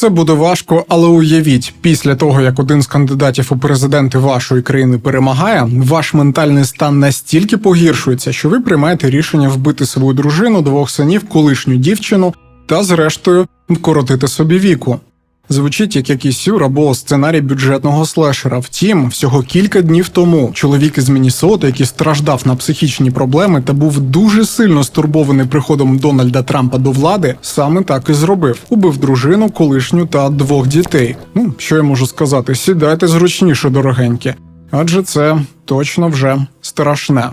Це буде важко, але уявіть, після того як один з кандидатів у президенти вашої країни перемагає, ваш ментальний стан настільки погіршується, що ви приймаєте рішення вбити свою дружину, двох синів, колишню дівчину та, зрештою, вкоротити собі віку. Звучить як якийсь сюр або сценарій бюджетного слешера. Втім, всього кілька днів тому чоловік із Міннесоти, який страждав на психічні проблеми та був дуже сильно стурбований приходом Дональда Трампа до влади, саме так і зробив. Убив дружину, колишню та двох дітей. Ну що я можу сказати? Сідайте зручніше, дорогенькі, адже це точно вже страшне.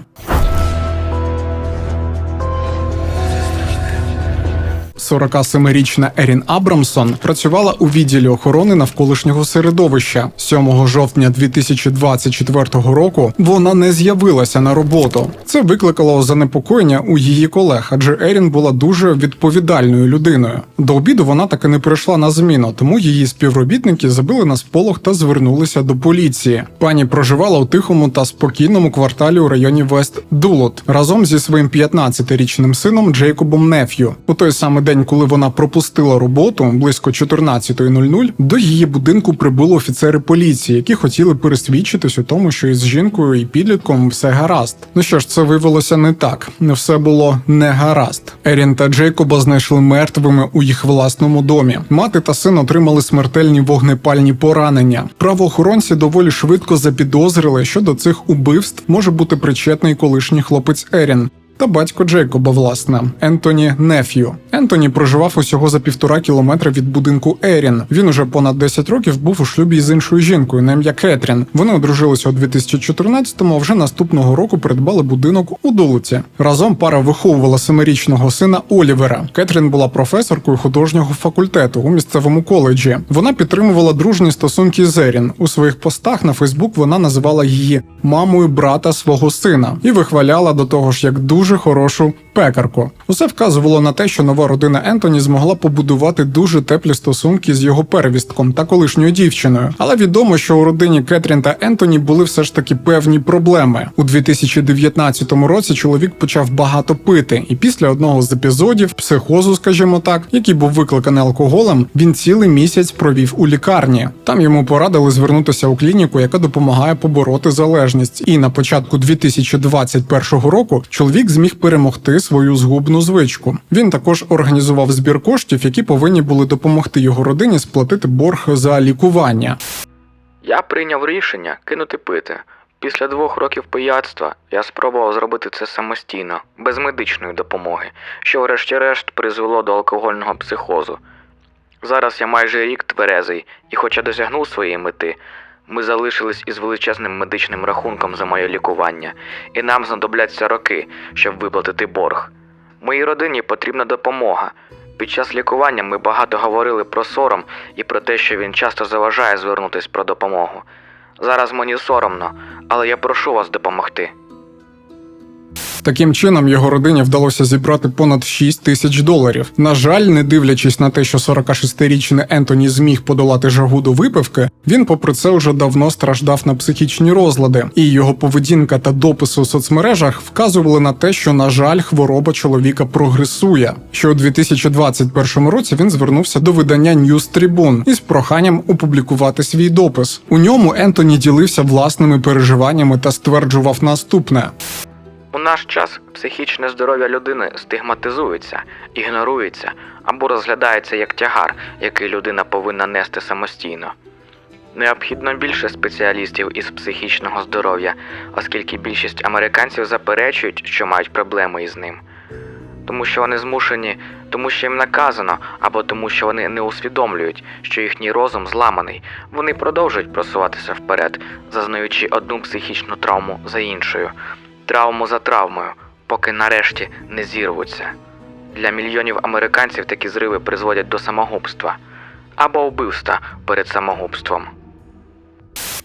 47-річна Ерін Абрамсон працювала у відділі охорони навколишнього середовища. 7 жовтня 2024 року вона не з'явилася на роботу. Це викликало занепокоєння у її колег, адже Ерін була дуже відповідальною людиною. До обіду вона таки не прийшла на зміну, тому її співробітники забили на сполох та звернулися до поліції. Пані проживала у тихому та спокійному кварталі у районі Вест Дулот разом зі своїм 15-річним сином Джейкобом Неф'ю. У той самий день, коли вона пропустила роботу близько 14.00, до її будинку прибули офіцери поліції, які хотіли пересвідчитись у тому, що із жінкою і підлітком все гаразд. Ну що ж, це виявилося не так. Все було не гаразд. Ерін та Джейкоба знайшли мертвими у їх власному домі. Мати та син отримали смертельні вогнепальні поранення. Правоохоронці доволі швидко запідозрили, що до цих убивств може бути причетний колишній хлопець Ерін. Та батько Джейкоба, власне, Ентоні Неф'ю. Ентоні проживав усього за півтора кілометра від будинку Ерін. Він уже понад 10 років був у шлюбі з іншою жінкою на ім'я Кетрін. Вони одружилися у 2014-му, а вже наступного року придбали будинок у Дулуці. Разом пара виховувала семирічного сина Олівера. Кетрін була професоркою художнього факультету у місцевому коледжі. Вона підтримувала дружні стосунки з Ерін. У своїх постах на Фейсбук вона називала її мамою брата свого сина і вихваляла до того ж як дуже хорошу пекарку. Усе вказувало на те, що нова родина Ентоні змогла побудувати дуже теплі стосунки з його первістком та колишньою дівчиною. Але відомо, що у родині Кетрін та Ентоні були все ж таки певні проблеми. У 2019 році чоловік почав багато пити, і після одного з епізодів психозу, скажімо так, який був викликаний алкоголем, він цілий місяць провів у лікарні. Там йому порадили звернутися у клініку, яка допомагає побороти залежність. І на початку 2021 року чоловік зміг перемогти свою згубну звичку. Він також організував збір коштів, які повинні були допомогти його родині сплатити борг за лікування. Я прийняв рішення кинути пити. Після двох років пияцтва я спробував зробити це самостійно, без медичної допомоги, що врешті-решт призвело до алкогольного психозу. Зараз я майже рік тверезий, і хоча досягнув своєї мети, ми залишились із величезним медичним рахунком за моє лікування, і нам знадобляться роки, щоб виплатити борг. Моїй родині потрібна допомога. Під час лікування ми багато говорили про сором і про те, що він часто заважає звернутись про допомогу. Зараз мені соромно, але я прошу вас допомогти. Таким чином його родині вдалося зібрати понад 6 тисяч доларів. На жаль, не дивлячись на те, що 46-річний Ентоні зміг подолати жагу до випивки, він, попри це, вже давно страждав на психічні розлади, і його поведінка та дописи у соцмережах вказували на те, що на жаль, хвороба чоловіка прогресує. Що у 2021 році він звернувся до видання News Tribune із проханням опублікувати свій допис. У ньому Ентоні ділився власними переживаннями та стверджував наступне. У наш час психічне здоров'я людини стигматизується, ігнорується або розглядається як тягар, який людина повинна нести самостійно. Необхідно більше спеціалістів із психічного здоров'я, оскільки більшість американців заперечують, що мають проблеми із ним. Тому що вони змушені, тому що їм наказано, або тому, що вони не усвідомлюють, що їхній розум зламаний, вони продовжують просуватися вперед, зазнаючи одну психічну травму за іншою, травму за травмою, поки нарешті не зірвуться. Для мільйонів американців такі зриви призводять до самогубства або вбивства перед самогубством.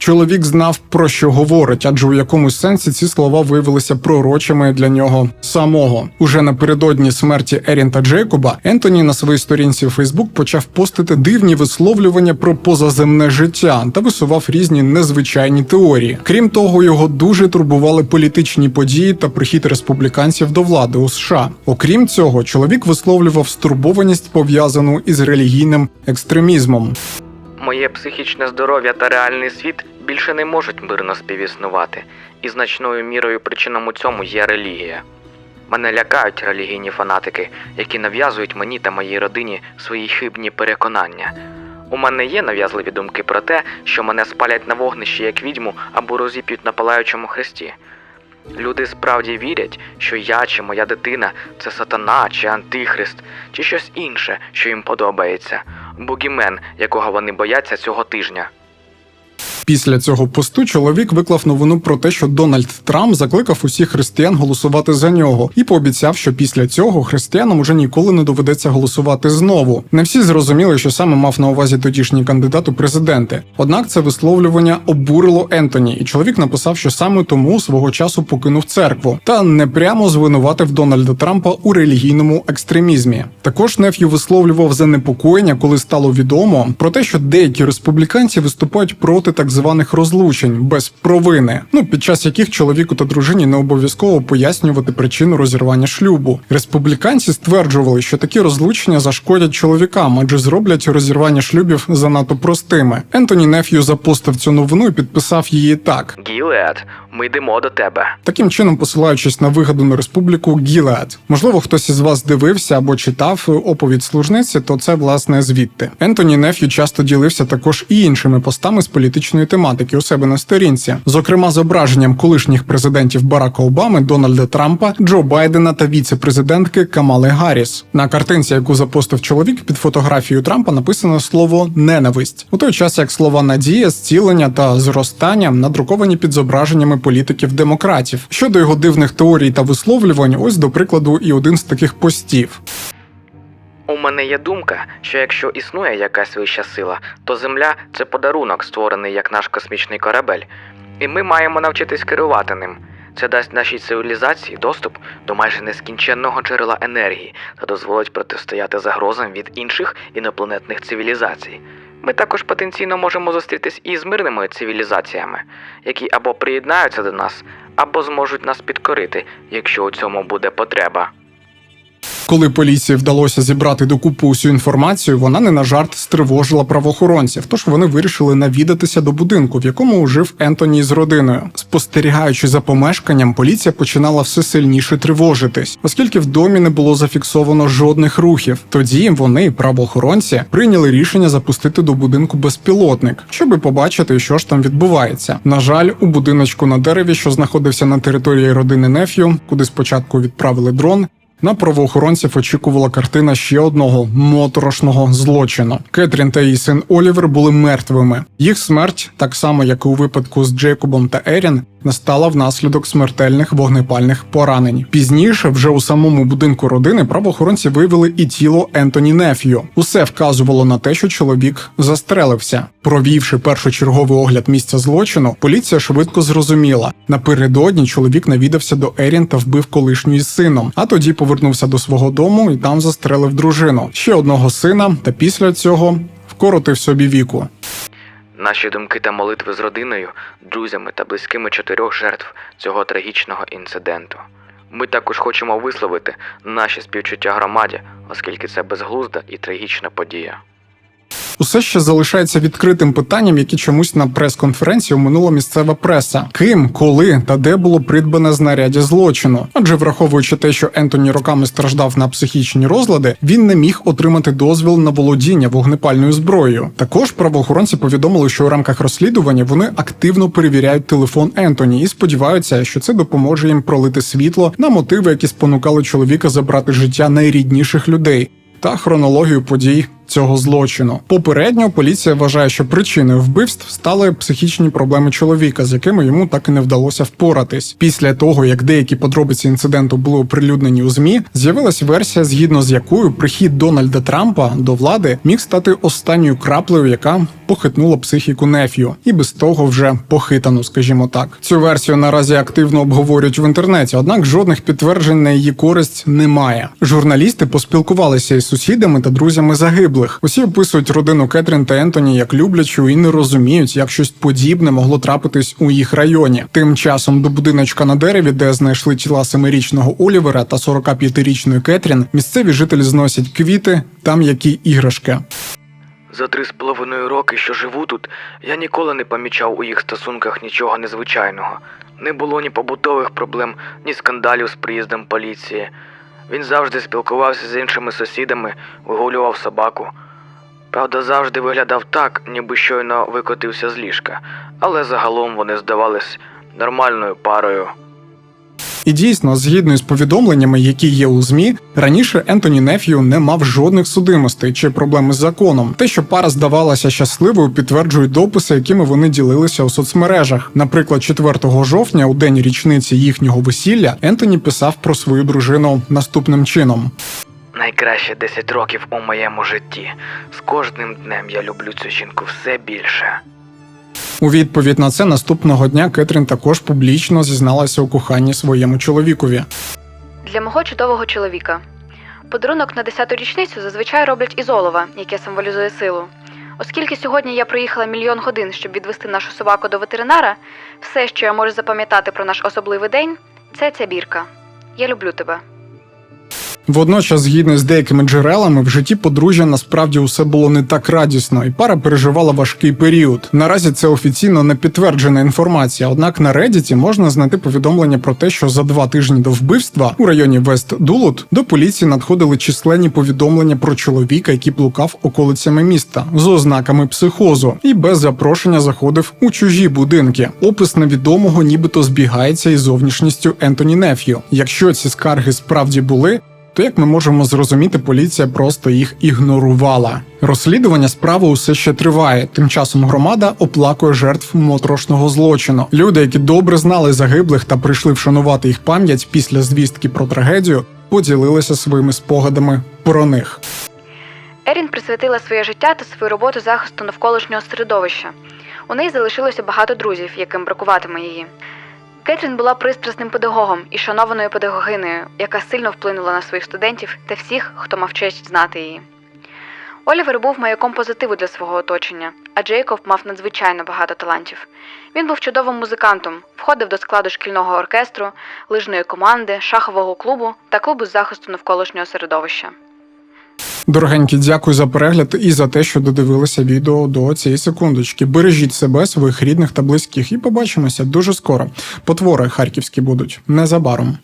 Чоловік знав про що говорить, адже у якомусь сенсі ці слова виявилися пророчими для нього самого. Уже напередодні смерті Ерін та Джейкоба Ентоні на своїй сторінці у Фейсбук почав постити дивні висловлювання про позаземне життя та висував різні незвичайні теорії. Крім того, його дуже турбували політичні події та прихід республіканців до влади у США. Окрім цього, чоловік висловлював стурбованість пов'язану із релігійним екстремізмом. Моє психічне здоров'я та реальний світ більше не можуть мирно співіснувати, і значною мірою причином у цьому є релігія. Мене лякають релігійні фанатики, які нав'язують мені та моїй родині свої хибні переконання. У мене є нав'язливі думки про те, що мене спалять на вогнищі як відьму або розіп'ють на палаючому хресті. Люди справді вірять, що я чи моя дитина це сатана чи антихрист, чи щось інше, що їм подобається, бугімен, якого вони бояться цього тижня. Після цього посту чоловік виклав новину про те, що Дональд Трамп закликав усіх християн голосувати за нього і пообіцяв, що після цього християнам уже ніколи не доведеться голосувати знову. Не всі зрозуміли, що саме мав на увазі тодішній кандидат у президенти. Однак це висловлювання обурило Ентоні, і чоловік написав, що саме тому свого часу покинув церкву та не прямо звинуватив Дональда Трампа у релігійному екстремізмі. Також Неф'ю висловлював занепокоєння, коли стало відомо про те, що деякі республіканці виступають проти так званих розлучень без провини, ну під час яких чоловіку та дружині не обов'язково пояснювати причину розірвання шлюбу. Республіканці стверджували, що такі розлучення зашкодять чоловікам, адже зроблять розірвання шлюбів занадто простими. Ентоні Неф'ю запостив цю новину і підписав її так. Гілеад, ми йдемо до тебе. Таким чином, посилаючись на вигадану республіку Гілеад. Можливо, хтось із вас дивився або читав оповідь служниці, то це власне звідти. Ентоні Неф'ю часто ділився також і іншими постами з політичної тематики у себе на сторінці, зокрема зображенням колишніх президентів Барака Обами, Дональда Трампа, Джо Байдена та віце-президентки Камали Гарріс. На картинці, яку запостив чоловік під фотографією Трампа, написано слово ненависть у той час, як слова надія, зцілення та зростання надруковані під зображеннями політиків-демократів. Щодо його дивних теорій та висловлювань, ось до прикладу, і один з таких постів. У мене є думка, що якщо існує якась вища сила, то Земля це подарунок, створений як наш космічний корабель, і ми маємо навчитись керувати ним. Це дасть нашій цивілізації доступ до майже нескінченного джерела енергії та дозволить протистояти загрозам від інших інопланетних цивілізацій. Ми також потенційно можемо зустрітись із мирними цивілізаціями, які або приєднаються до нас, або зможуть нас підкорити, якщо у цьому буде потреба. Коли поліції вдалося зібрати докупу усю інформацію, вона не на жарт стривожила правоохоронців. Тож вони вирішили навідатися до будинку, в якому жив Ентоні з родиною. Спостерігаючи за помешканням, поліція починала все сильніше тривожитись, оскільки в домі не було зафіксовано жодних рухів. Тоді вони, правоохоронці, прийняли рішення запустити до будинку безпілотник, щоби побачити, що ж там відбувається. На жаль, у будиночку на дереві, що знаходився на території родини Неф'ю, куди спочатку відправили дрон. На правоохоронців очікувала картина ще одного моторошного злочину. Кетрін та її син Олівер були мертвими. Їх смерть, так само як і у випадку з Джейкобом та Ерін, настала внаслідок смертельних вогнепальних поранень. Пізніше, вже у самому будинку родини, правоохоронці виявили і тіло Ентоні Неф'ю. Усе вказувало на те, що чоловік застрелився. Провівши першочерговий огляд місця злочину, поліція швидко зрозуміла. Напередодні чоловік навідався до Ерін та вбив колишню із сином, а тоді повернувся до свого дому і там застрелив дружину, ще одного сина, та після цього вкоротив собі віку. Наші думки та молитви з родиною, друзями та близькими чотирьох жертв цього трагічного інциденту. Ми також хочемо висловити наші співчуття громаді, оскільки це безглузда і трагічна подія. Усе ще залишається відкритим питанням, яке чомусь на прес-конференції оминула місцева преса. Ким, коли та де було придбане знаряддя злочину? Адже враховуючи те, що Ентоні роками страждав на психічні розлади, він не міг отримати дозвіл на володіння вогнепальною зброєю. Також правоохоронці повідомили, що у рамках розслідування вони активно перевіряють телефон Ентоні і сподіваються, що це допоможе їм пролити світло на мотиви, які спонукали чоловіка забрати життя найрідніших людей та хронологію подій цього злочину. Попередньо поліція вважає, що причиною вбивств стали психічні проблеми чоловіка, з якими йому так і не вдалося впоратись. Після того, як деякі подробиці інциденту були оприлюднені у змі, з'явилась версія, згідно з якою прихід Дональда Трампа до влади міг стати останньою краплею, яка похитнула психіку Неф'ю, і без того вже похитану, скажімо так. Цю версію наразі активно обговорюють в інтернеті, однак жодних підтверджень на її користь немає. Журналісти поспілкувалися із сусідами та друзями загиблих. Усі описують родину Кетрін та Ентоні як люблячу і не розуміють, як щось подібне могло трапитись у їх районі. Тим часом до будиночка на дереві, де знайшли тіла семирічного Олівера та 45-річної Кетрін, місцеві жителі зносять квіти та м'які іграшки. За три з половиною роки, що живу тут, я ніколи не помічав у їх стосунках нічого незвичайного. Не було ні побутових проблем, ні скандалів з приїздом поліції. Він завжди спілкувався з іншими сусідами, вигулював собаку. Правда, завжди виглядав так, ніби щойно викотився з ліжка, але загалом вони здавались нормальною парою. І дійсно, згідно із повідомленнями, які є у змі, раніше Ентоні Неф'ю не мав жодних судимостей чи проблем з законом. Те, що пара здавалася щасливою, підтверджують дописи, якими вони ділилися у соцмережах. Наприклад, 4 жовтня, у день річниці їхнього весілля, Ентоні писав про свою дружину наступним чином. Найкраще 10 років у моєму житті. З кожним днем я люблю цю жінку все більше. У відповідь на це наступного дня Кетрін також публічно зізналася у коханні своєму чоловікові. Для мого чудового чоловіка. Подарунок на 10-ту річницю зазвичай роблять із олова, яке символізує силу. Оскільки сьогодні я проїхала мільйон годин, щоб відвести нашу собаку до ветеринара, все, що я можу запам'ятати про наш особливий день, це ця бірка. Я люблю тебе. Водночас, згідно з деякими джерелами, в житті подружжя насправді усе було не так радісно, і пара переживала важкий період. Наразі це офіційно не підтверджена інформація. Однак на Reddit можна знайти повідомлення про те, що за два тижні до вбивства у районі Вест Дулут до поліції надходили численні повідомлення про чоловіка, який блукав околицями міста з ознаками психозу, і без запрошення заходив у чужі будинки. Опис невідомого, нібито збігається із зовнішністю Ентоні Неф'ю. Якщо ці скарги справді були то як ми можемо зрозуміти, поліція просто їх ігнорувала. Розслідування справи усе ще триває. Тим часом громада оплакує жертв моторошного злочину. Люди, які добре знали загиблих та прийшли вшанувати їх пам'ять після звістки про трагедію, поділилися своїми спогадами про них. Ерін присвятила своє життя та свою роботу захисту навколишнього середовища. У неї залишилося багато друзів, яким бракуватиме її. Кетрін була пристрасним педагогом і шанованою педагогинею, яка сильно вплинула на своїх студентів та всіх, хто мав честь знати її. Олівер був маяком позитиву для свого оточення, а Джейкоб мав надзвичайно багато талантів. Він був чудовим музикантом, входив до складу шкільного оркестру, лижної команди, шахового клубу та клубу з захисту навколишнього середовища. Дорогенькі, дякую за перегляд і за те, що додивилися відео до цієї секундочки. Бережіть себе, своїх рідних та близьких, і побачимося дуже скоро. Потвори харківські будуть незабаром.